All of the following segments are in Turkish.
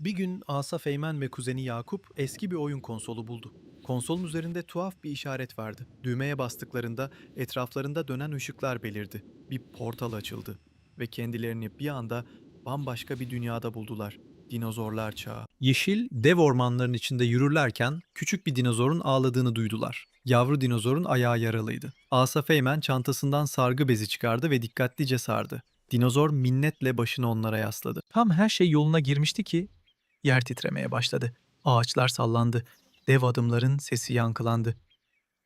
Bir gün Asaf Eymen ve kuzeni Yakup eski bir oyun konsolu buldu. Konsolun üzerinde tuhaf bir işaret vardı. Düğmeye bastıklarında etraflarında dönen ışıklar belirdi. Bir portal açıldı ve kendilerini bir anda bambaşka bir dünyada buldular. Dinozorlar çağı. Yeşil, dev ormanların içinde yürürlerken küçük bir dinozorun ağladığını duydular. Yavru dinozorun ayağı yaralıydı. Asaf Eymen çantasından sargı bezi çıkardı ve dikkatlice sardı. Dinozor minnetle başını onlara yasladı. Tam her şey yoluna girmişti ki yer titremeye başladı. Ağaçlar sallandı. Dev adımların sesi yankılandı.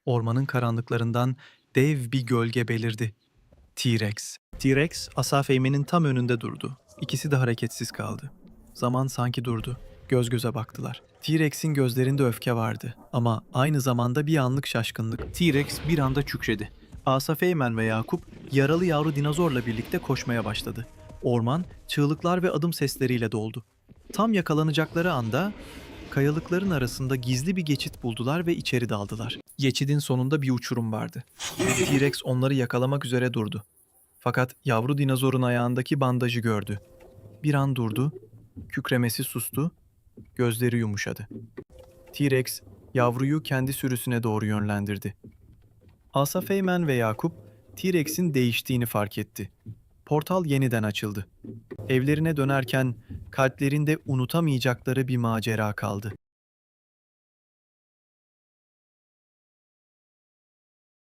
Ormanın karanlıklarından dev bir gölge belirdi. T-Rex. T-Rex, Asaf Eymen'in tam önünde durdu. İkisi de hareketsiz kaldı. Zaman sanki durdu. Göz göze baktılar. T-Rex'in gözlerinde öfke vardı ama aynı zamanda bir anlık şaşkınlık. T-Rex bir anda kükredi. Asaf Eymen ve Yakup yaralı yavru dinozorla birlikte koşmaya başladı. Orman çığlıklar ve adım sesleriyle doldu. Tam yakalanacakları anda kayalıkların arasında gizli bir geçit buldular ve içeri daldılar. Geçidin sonunda bir uçurum vardı. T-Rex onları yakalamak üzere durdu. Fakat yavru dinozorun ayağındaki bandajı gördü. Bir an durdu, kükremesi sustu, gözleri yumuşadı. T-Rex yavruyu kendi sürüsüne doğru yönlendirdi. Asaf Eymen ve Yakup T-Rex'in değiştiğini fark etti. Portal yeniden açıldı. Evlerine dönerken kalplerinde unutamayacakları bir macera kaldı.